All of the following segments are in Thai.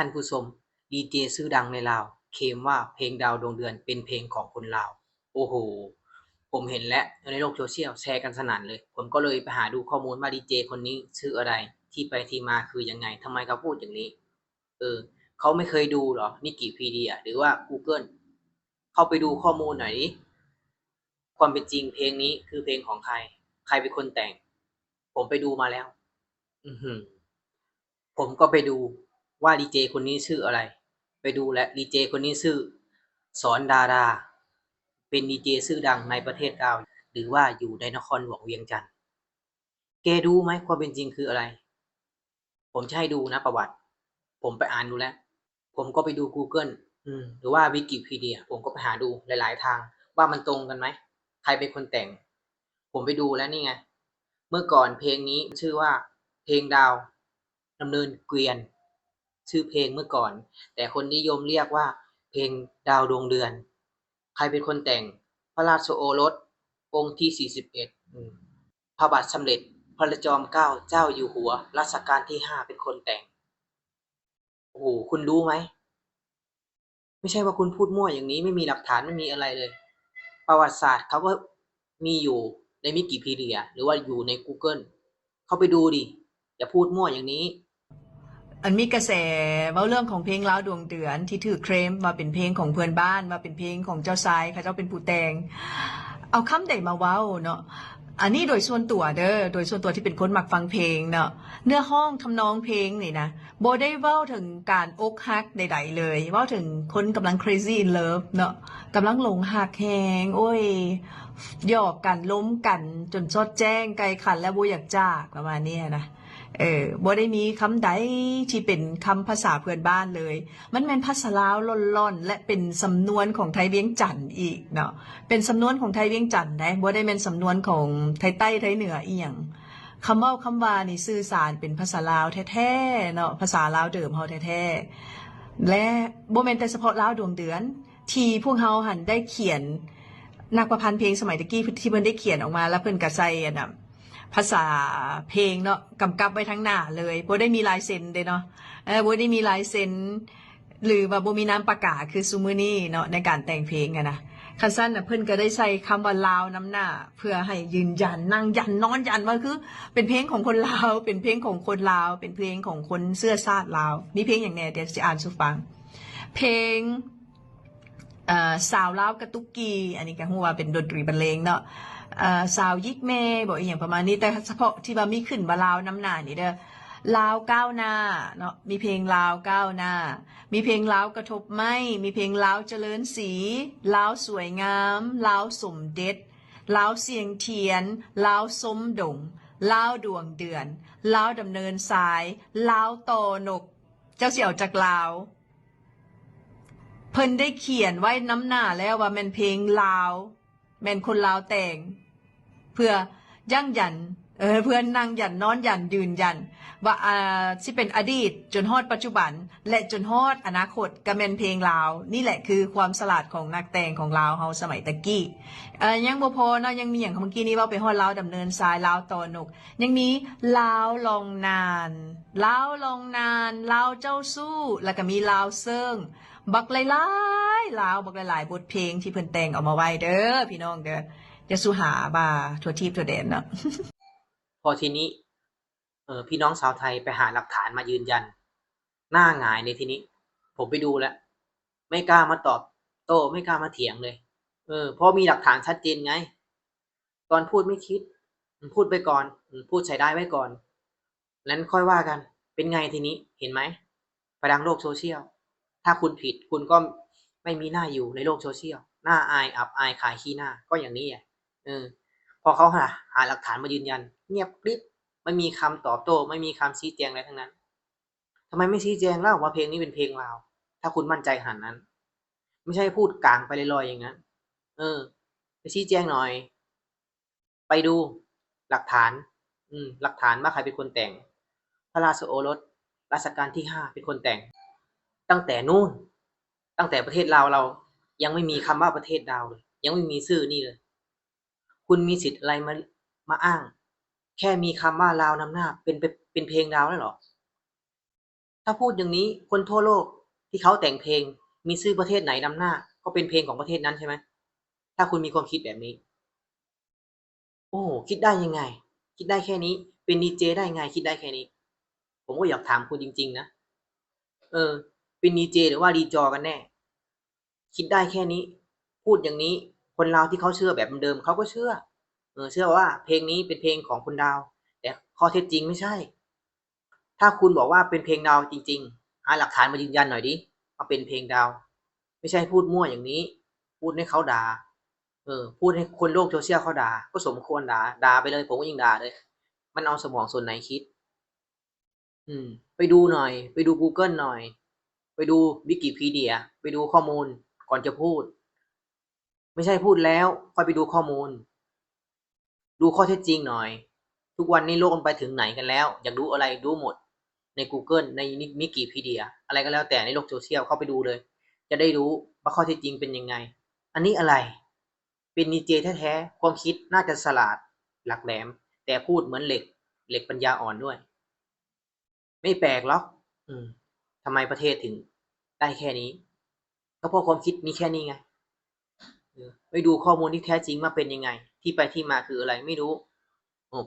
ท่านผู้ชมดีเจชื่อดังในลาว เคมว่าเพลงดาวดวงเดือนเป็นเพลงของคนลาว โอ้โห ผมเห็นแล้วในโลกโซเชียลแชร์กันสนั่นเลย ผมก็เลยไปหาดูข้อมูลว่าดีเจคนนี้ชื่ออะไร ที่ไปที่มาคือยังไงทำไมเขาพูดอย่างนี้ เออ เขาไม่เคยดูหรอนิกิพีเดียหรือว่า Google เข้าไปดูข้อมูลหน่อยดิความเป็นจริงเพลงนี้คือเพลงของใคร ใครเป็นคนแต่ง ผมไปดูมาแล้ว อืผมก็ไปดู ว่าดีเจคนนี้ชื่ออะไร ไปดูและดีเจคนนี้ชื่อ สอนดารา เป็นดีเจชื่อดังในประเทศลาหรือว่าอยู่ในนครหลวงเวียงจันทร์แกรู้ไหมความเป็นจริงคืออะไร ผมจะให้ดูนะประวัติ ผมไปอ่านดูแล้ว ผมก็ไปดู Google อืมหรือว่าวิกิพีเดียผมก็ไปหาดูหลาย ๆ ทาง ว่ามันตรงกันไหมใครเป็นคนแต่ง ผมไปดูแล้วนี่ไง เมื่อก่อนเพลงนี้ชื่อว่าเพลงดาวดำเนินเกวียน ชื่อเพลงเมื่อก่อน แต่คนนิยมเรียกว่า เพลงดาวดวงเดือน ใครเป็นคนแต่ง พระราชโอรส องค์ที่ 41อืมพระบาทสมเด็จพระจอมเกล้าเจ้าอยู่หัว รัชกาลที่5เป็นคนแต่ง โอ้โห คุณรู้ไหม ไม่ใช่ว่าคุณพูดมั่วอย่างนี้ไม่มีหลักฐานไม่มีอะไรเลย ประวัติศาสตร์เขาก็มีอยู่ในวิกิพีเดีย หรือว่าอยู่ใน Google เข้าไปดูดิ อย่าพูดมั่วอย่างนี้ อันมีกระแสเว่าเรื่องของเพลงลาวดวงเดือน ที่ถือเคลมว่าเป็นเพลงของเพื่อนบ้านว่าเป็นเพลงของเจ้าชายเขาเจ้าเป็นผู้แต่งเอาคำใดมาเว้าเนาะอันนี้โดยส่วนตัวเด้อโดยส่วนตัวที่เป็นคนมักฟังเพลงเนาะเนื้อห้องทำนองเพลงนี่นะโบได้เว้าถึงการอกหักใด ๆ เลยเว้าถึงคนกำลัง crazy in love เนาะกำลังหลงหักแหงโอ้ยหยอกกันล้มกันจนซอดแจ้งไกลขันและบ่อยากจากประมาณนี้นะ เออบ่ได้มีคำใดที่เป็นคำภาษาเพื่อนบ้านเลย มันเป็นภาษาลาวล่อนๆ และเป็นสำนวนของไทยเวียงจันทน์อีกเนาะ เป็นสำนวนของไทยเวียงจันทน์ได้บ่ได้เป็นสำนวนของไทยใต้ไทยเหนืออีหยังคำว้าคำว่านี่สื่อสารเป็นภาษาลาวแท้ๆเนาะ ภาษาลาวเดิมเฮาแท้ๆ และบ่แม่นแต่เฉพาะลาวดวงเดือน ที่พวกเฮาหันได้เขียนนักประพันธ์เพลงสมัยตะกี้ที่เพิ่นได้เขียนออกมาแล้วเพิ่นก็ใส่อันน่ะ ภาษาเพลงเนาะกำกับไว้ทั้งหน้าเลยโบได้มีลายเซ็นเด้เนาะเออบ่ได้มีลายเซ็นหรือว่าบ่มีนามประกาศคือซุมื้อนี้เนาะในการแต่งเพลงอะนะคันซั่นน่ะเพิ่อนก็ได้ใส่คำว่าลาวนํหน้า เพื่อให้ยืนยันนั่งยันนอนยันว่าคือ เป็นเพลงของคนลาว เป็นเพลงของคนลาว เป็นเพลงของคนเสื้อชาติลาวมีเพลงอย่างแน่เดี๋ยวสิอ่านสู่ฟัง เพลง สาวลาวกระตุกกี อันนี้ก็ฮู้ว่าเป็นดนตรีบรรเลงเนาะเอ่อสาวยิกเมบอกอีหยังประมาณนี้แต่เฉพาะที่ว่ามีขึ้นว่าลาวน้ำหนานี่เด้อลาวก้าวหน้าเนาะมีเพลงลาวก้าวหน้า มีเพลงลาวกระทบไหมมีเพลงลาวเจริญสีลาวสวยงามลาวสมเด็จลาวเสียงเทียนลาวสมดงลาวดวงเดือนลาวดำเนินสายลาวโตนก เจ้าเสี่ยวจากลาว พิ่นได้เขียนไว้น้ำหน้าแล้วว่าแม่นเพลงลาวแม่นคนลาวแต่ง เพื่อยั่งยันเออเพื่อนนั่งยันนอนยันยืนยัน ว่าอ่าที่เป็นอดีตจนฮอดปัจจุบัน และจนฮอดอนาคตก็แม่นเพลงลาว นี่แหละคือความสลาดของนักแต่งของลาวเฮาสมัยตะกี้เออยังบ่พอเนาะยังมีอย่างเมื่อกี้นี้ว่าไปฮอดลาวดำเนินสายลาวตอนก ยังมีลาวลองนานลาวลองนานลาวเจ้าสู้ แล้วก็มีลาวเซิง บักหลายๆลาวบักหลายๆบทเพลงที่เพิ่นแต่งออกมาไว้เด้อพี่น้องเด้ออย่าสู้หาบ่าทั่วทีปทั่วแดนเนาะพอทีนี้เออพี่น้องชาวไทยไปหาหลักฐานมายืนยัน หน้าหงายในทีนี้ ผมไปดูแล้ว ไม่กล้ามาตอบโต้ไม่กล้ามาเถียงเลย เออเพราะมีหลักฐานชัดเจนไง ตอนพูดไม่คิด พูดไปก่อน พูดใช้ได้ไว้ก่อนนั้นค่อยว่ากัน เป็นไงทีนี้เห็นไหมประดังโลกโซเชียล ถ้าคุณผิดคุณก็ไม่มีหน้าอยู่ในโลกโซเชียล หน้าอายอับอายขายขี้หน้าก็อย่างนี้อะเออพอเขาหาหาหลักฐานมายืนยัน เงียบกริบไม่มีคำตอบโต้ไม่มีคำชี้แจงอะไรทั้งนั้นทำไมไม่ชี้แจงเล่าว่าเพลงนี้เป็นเพลงลาว ถ้าคุณมั่นใจขนาดนั้น ไม่ใช่พูดกลางไปลอยๆอย่างนั้น เออ ไปชี้แจงหน่อย ไปดูหลักฐาน อืม หลักฐานว่าใครเป็นคนแต่ง พระราชโอรสรัชกาลที่ห้าเป็นคนแต่ง ตั้งแต่นู่น ตั้งแต่ประเทศลาวเรา ยังไม่มีคำว่าประเทศดาวเลย ยังไม่มีชื่อนี่เลย คุณมีสิทธิ์อะไรมามาอ้าง แค่มีคำว่าลาวนำหน้า เป็นเป็นเพลงดาวแล้วหรอ ถ้าพูดอย่างนี้คนทั่วโลกที่เขาแต่งเพลงมีชื่อประเทศไหนนำหน้า ก็เป็นเพลงของประเทศนั้นใช่ไหมถ้าคุณมีความคิดแบบนี้ โอ้คิดได้ยังไง คิดได้แค่นี้ เป็นดีเจได้ไง คิดได้แค่นี้ ผมก็อยากถามคุณจริง ๆ นะ เออ เป็นดีเจหรือว่าดีจอกันแน่ คิดได้แค่นี้ พูดอย่างนี้คนเลาที่เขาเชื่อแบบเดิมเขาก็เชื่อเออเชื่อว่าเพลงนี้เป็นเพลงของคุณดาว แต่ข้อเท็จจริงไม่ใช่ ถ้าคุณบอกว่าเป็นเพลงดาวจริง ๆ หาหลักฐานมายืนยันหน่อยดิว่าเป็นเพลงดาว ไม่ใช่พูดมั่วอย่างนี้ พูดให้เขาด่าเออพูดให้คนโลกโซเชียลเขาด่าก็สมควรด่าด่าไปเลยผมก็ยิ่งด่าเลย มันเอาสมองส่วนไหนคิด อืม ไปดูหน่อย ไปดู Google หน่อย ไปดูวิกิพีเดีย ไปดูข้อมูลก่อนจะพูด ไม่ใช่พูดแล้วค่อยไปดูข้อมูล ดูข้อเท็จจริงหน่อย ทุกวันนี้โลกมันไปถึงไหนกันแล้ว อยากรู้อะไรดูหมดใน Google ในวิกิพีเดีย อะไรก็แล้วแต่ในโลกโซเชียลเข้าไปดูเลย จะได้รู้ว่าข้อเท็จจริงเป็นยังไง อันนี้อะไร เป็นดีเจแท้ๆความคิดน่าจะฉลาดหลักแหลม แต่พูดเหมือนเหล็ก เหล็กปัญญาอ่อนด้วย ไม่แปลกหรอกอืม ทำไมประเทศถึงได้แค่นี้ ก็เพราะความคิดมีแค่นี้ไงเออไปดูข้อมูลที่แท้จริงมาเป็นยังไง ที่ไปที่มาคืออะไรไม่รู้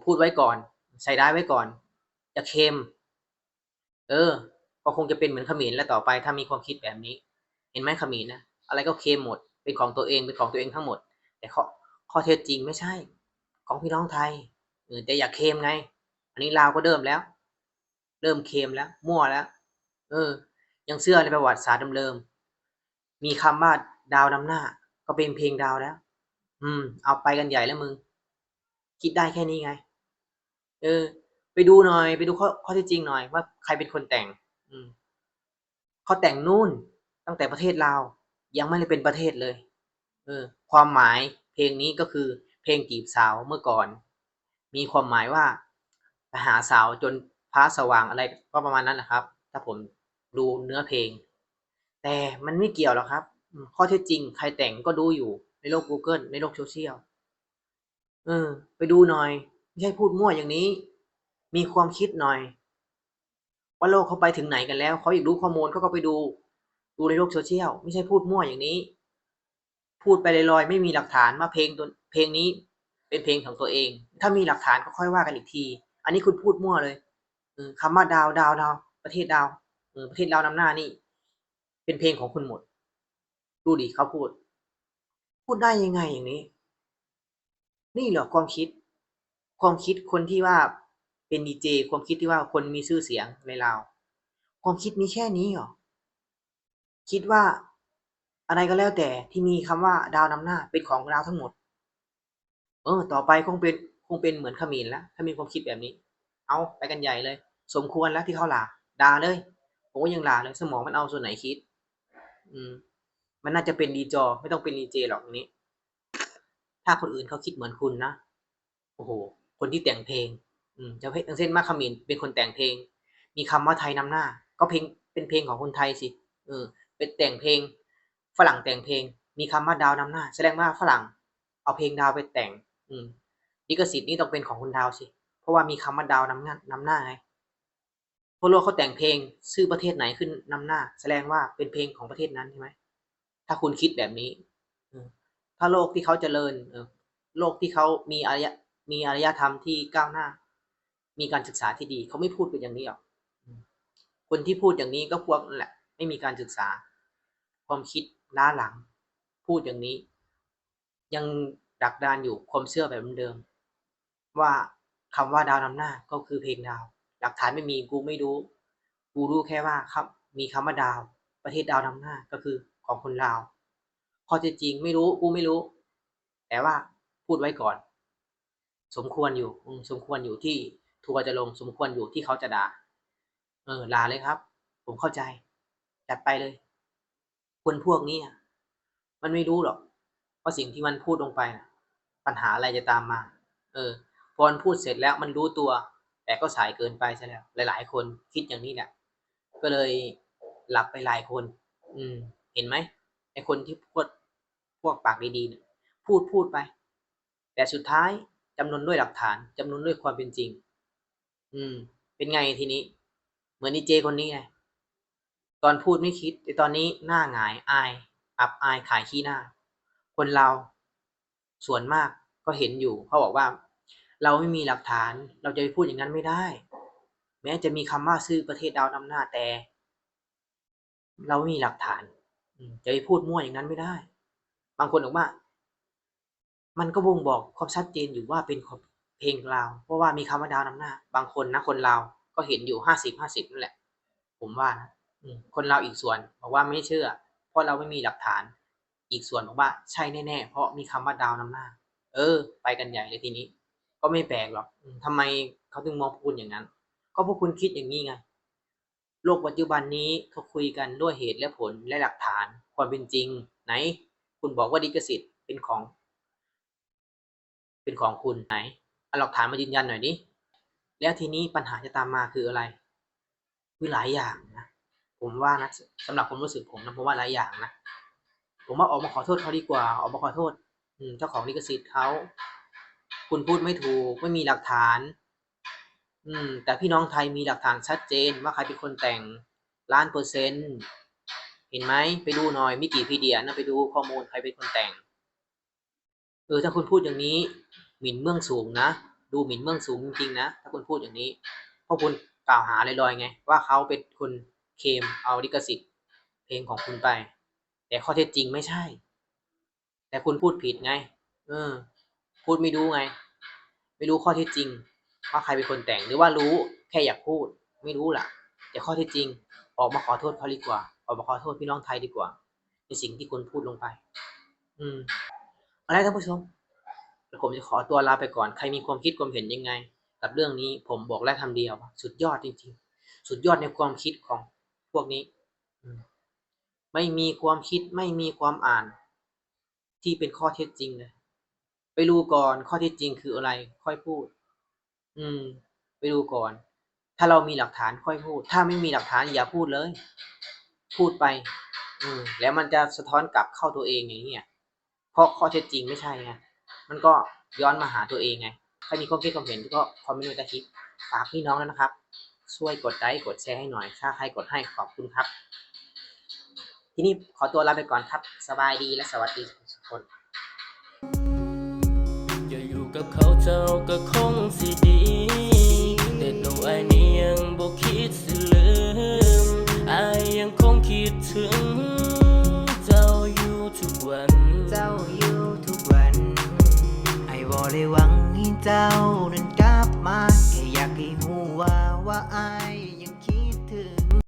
พูดไว้ก่อน ใส่ได้ายไว้ก่อน จะเค็มเออ ก็คงจะเป็นเหมือนขมรแล้วต่อไป ถ้ามีความคิดแบบนี้ เห็นไหมขมรนะอะไรก็เค็มหมด เป็นของตัวเองเป็นของตัวเองทั้งหมด แต่ข้อข้อเท็จจริงไม่ใช่ ของพี่น้องไทยเออแต่อย่าเค็มไง อันนี้ลาวก็เริ่มแล้ว เริ่มเค็มแล้ว มั่วแล้ว เออ ยังเชื่อในประวัติศาสตร์เดิมๆมีคำว่าดาวนำหน้า ก็เป็นเพลงดาวแล้ว อืม เอาไปกันใหญ่แล้วมึง คิดได้แค่นี้ไง เออ ไปดูหน่อย ไปดูข้อข้อท็จจริงหน่อยว่าใครเป็นคนแต่ง อืมเขาแต่งนู่นตั้งแต่ประเทศลาวยังไม่ได้เป็นประเทศเลย เออ ความหมายเพลงนี้ก็คือ เพลงจีบสาวเมื่อก่อน มีความหมายว่าหาสาวจนฟ้าสว่างอะไรก็ประมาณนั้นแหละครับ ถ้าผม ดูเนื้อเพลง แต่มันไม่เกี่ยวหรอกครับ ข้อเท็จจริงใครแต่งก็ดูอยู่ในโลก Google ในโลกโซเชียลเออ ไปดูหน่อย ไม่ใช่พูดมั่วอย่างนี้ มีความคิดหน่อย ว่าโลกเขาไปถึงไหนกันแล้วเขาอยากรู้ข้อมูลเขาก็ไปดู ดูในโลกโซเชียลไม่ใช่พูดมั่วอย่างนี้ พูดไปลอยๆไม่มีหลักฐานว่าเพลงตัวเพลงนี้ เป็นเพลงของตัวเอง ถ้ามีหลักฐานก็ค่อยว่ากันอีกที อันนี้คุณพูดมั่วเลยคำว่าดาวดาวดาวประเทศดาว เออประเทศดาวนำหน้านี่ เป็นเพลงของคุณหมด ดูดิเขาพูด พูดได้ยังไงอย่างนี้ นี่เหรอความคิด ความคิดคนที่ว่าเป็นดีเจความคิดที่ว่าคนมีชื่อเสียงในลาวความคิดมีแค่นี้เหรอคิดว่าอะไรก็แล้วแต่ที่มีคำว่าดาวนำหน้าเป็นของดาวทั้งหมด เออ ต่อไปคงเป็นคงเป็นเหมือนขมรแล้วถ้ามีความคิดแบบนี้ เอาไปกันใหญ่เลย สมควรแล้วที่เขาด่าด่าเลย ผมก็ยังด่าเลยสมองมันเอาส่วนไหนคิด อืม มันน่าจะเป็นดีจอ ไม่ต้องเป็นดีเจหรอกนี้ ถ้าคนอื่นเขาคิดเหมือนคุณนะโอ้โห คนที่แต่งเพลง อืมจะเพอย่างเช่นมาคามินเป็นคนแต่งเพลง มีคำว่าไทยนำหน้า ก็เพลงเป็นเพลงของคนไทยสิเออเป็นแต่งเพลง ฝรั่งแต่งเพลง มีคำว่าดาวนำหน้า แสดงว่าฝรั่ง เอาเพลงดาวไปแต่ง อืมลิขสิทธิ์นี่ต้องเป็นของคุณดาวสิ เพราะว่ามีคำว่าดาวนำหน้านำหน้าไง ทั่วโลกเขาแต่งเพลงชื่อประเทศไหนขึ้นนำหน้า แสดงว่าเป็นเพลงของประเทศนั้นใช่ไหมถ้าคุณคิดแบบนี้ถ้าโลกที่เขาเจริญโลกที่เขามีอารยมีอารยธรรมที่ก้าวหน้า มีการศึกษาที่ดี เขาไม่พูดเป็นอย่างนี้หรอกคนที่พูดอย่างนี้ก็พวกแหละ ไม่มีการศึกษา ความคิดล้าหลัง พูดอย่างนี้ ยังดักดานอยู่ความเชื่อแบบเดิม ว่าคำว่าดาวนำหน้าก็คือเพลงดาว หลักฐานไม่มีกูไม่รู้ กูรู้แค่ว่าครับ มีคำว่าดาว ประเทศดาวนำหน้าก็คือของคนลาวข้อเท็จจริงไม่รู้กูไม่รู้ แต่ว่าพูดไว้ก่อน สมควรอยู่สมควรอยู่ที่ทัวร์จะลงสมควรอยู่ที่เขาจะด่า เออลาเลยครับ ผมเข้าใจ จัดไปเลย คนพวกนี้มันไม่รู้หรอกว่าสิ่งที่มันพูดลงไปนะปัญหาอะไรจะตามมา เออ พอมันพูดเสร็จแล้วมันรู้ตัว แต่ก็สายเกินไปซะแล้วหลาย ๆ คนคิดอย่างนี้แหละก็เลยหลับไปหลายคน อืม เห็นไหมไอคนที่พูดพวกปากดีๆเนี่ยพูดพูดไป แต่สุดท้ายจำนวนด้วยหลักฐานจำนวนด้วยความเป็นจริง อืม เป็นไงทีนี้ เหมือนดีเจคนนี้ไงตอนพูดไม่คิด แต่ตอนนี้หน้าหงายอาย อับอายขายขี้หน้า คนเราส่วนมากก็เห็นอยู่เขาบอกว่า เราไม่มีหลักฐาน เราจะไปพูดอย่างนั้นไม่ได้ แม้จะมีคำว่าซื้อประเทศดาวนำหน้าแต่ เราไม่มีหลักฐานจะไปพูดมั่วอย่างนั้นไม่ได้ บางคนบอกว่า มันก็บ่งบอกความชัดเจนอยู่ว่าเป็นของเพลงลาว เพราะว่ามีคำว่าดาวนำหน้า บางคนนะคนลาวก็เห็นอยู่ห้าสิบห้าสิบนั่นแหละ ผมว่านะคนลาวอีกส่วนบอกว่าไม่เชื่อ เพราะเราไม่มีหลักฐาน อีกส่วนบอกว่าใช่แน่ๆเพราะมีคำว่าดาวนำหน้า เออ ไปกันใหญ่เลยทีนี้ ก็ไม่แปลกหรอกอืมทำไมเขาถึงมองพวกคุณอย่างนั้น ก็พวกคุณคิดอย่างนี้ไงโลกปัจจุบันนี้เขาคุยกันด้วยเหตุและผลและหลักฐานความเป็นจริง ไหน คุณบอกว่าลิขสิทธิ์เป็นของ เป็นของคุณไหนเอาหลักฐานมายืนยันหน่อยดิแล้วทีนี้ปัญหาจะตามมาคืออะไรคือหลายอย่างนะผมว่านะสำหรับความรู้สึกผมนะผมว่าหลายอย่างนะผมว่าออกมาขอโทษเขาดีกว่า ออกมาขอโทษเจ้าของลิขสิทธิ์เขา คุณพูดไม่ถูกไม่มีหลักฐาน อืม แต่พี่น้องไทยมีหลักฐานชัดเจนว่าใครเป็นคนแต่งล้านเปอร์เซ็นต์เห็นไหมไปดูหน่อยมิกิพีเดียนะไปดูข้อมูลใครเป็นคนแต่งเออถ้าคุณพูดอย่างนี้หมิ่นเมืองสูงนะดูหมิ่นเมืองสูงจริงๆนะถ้าคุณพูดอย่างนี้ เพราะคุณกล่าวหาลอยๆไง ว่าเขาเป็นคนเคมเอาลิขสิทธิ์เพลงของคุณไป แต่ข้อเท็จจริงไม่ใช่ แต่คุณพูดผิดไง เออ พูดไม่รู้ไง ไม่รู้ข้อเท็จจริง ว่าใครเป็นคนแต่งหรือว่ารู้แค่อยากพูด ไม่รู้ล่ะแต่ข้อเท็จจริง ออกมาขอโทษเขาดีกว่า ออกมาขอโทษพี่น้องไทยดีกว่า ในสิ่งที่คุณพูดลงไป อืมเอาละท่านผู้ชมผมจะขอตัวลาไปก่อน ใครมีความคิดความเห็นยังไง กับเรื่องนี้ผมบอกและคำเดียว สุดยอดจริงๆ สุดยอดในความคิดของพวกนี้ไม่มีความคิดไม่มีความอ่าน ที่เป็นข้อเท็จจริงเลย ไปดูก่อนข้อเท็จจริงคืออะไร ค่อยพูด อืม ไปดูก่อน ถ้าเรามีหลักฐานค่อยพูด ถ้าไม่มีหลักฐานอย่าพูดเลย พูดไป อืม แล้วมันจะสะท้อนกลับเข้าตัวเองอย่างเงี้ยเพราะข้อเท็จจริงไม่ใช่ไงมันก็ย้อนมาหาตัวเองไงใครมีความคิดความเห็นก็คอมเมนต์ไว้ใต้คลิปฝากพี่น้องแล้วนะครับ ช่วยกดไลค์กดแชร์ให้หน่อย ถ้าใครกดให้ขอบคุณครับ ทีนี้ขอตัวลาไปก่อนครับ สบายดีและสวัสดีทุกคน กับเขาเจ้าก็คงสิดี แต่ตัวไอ้ายนี่ยังบ่คิดสิลืมไอ้ยังคงคิดถึง เจ้าอยู่ทุกวัน เจ้าอยู่ทุกวัน ไอ้บ่ได้หวังให้เจ้านั้นกลับมาแค่อยากให้หูว่าว่าไอ้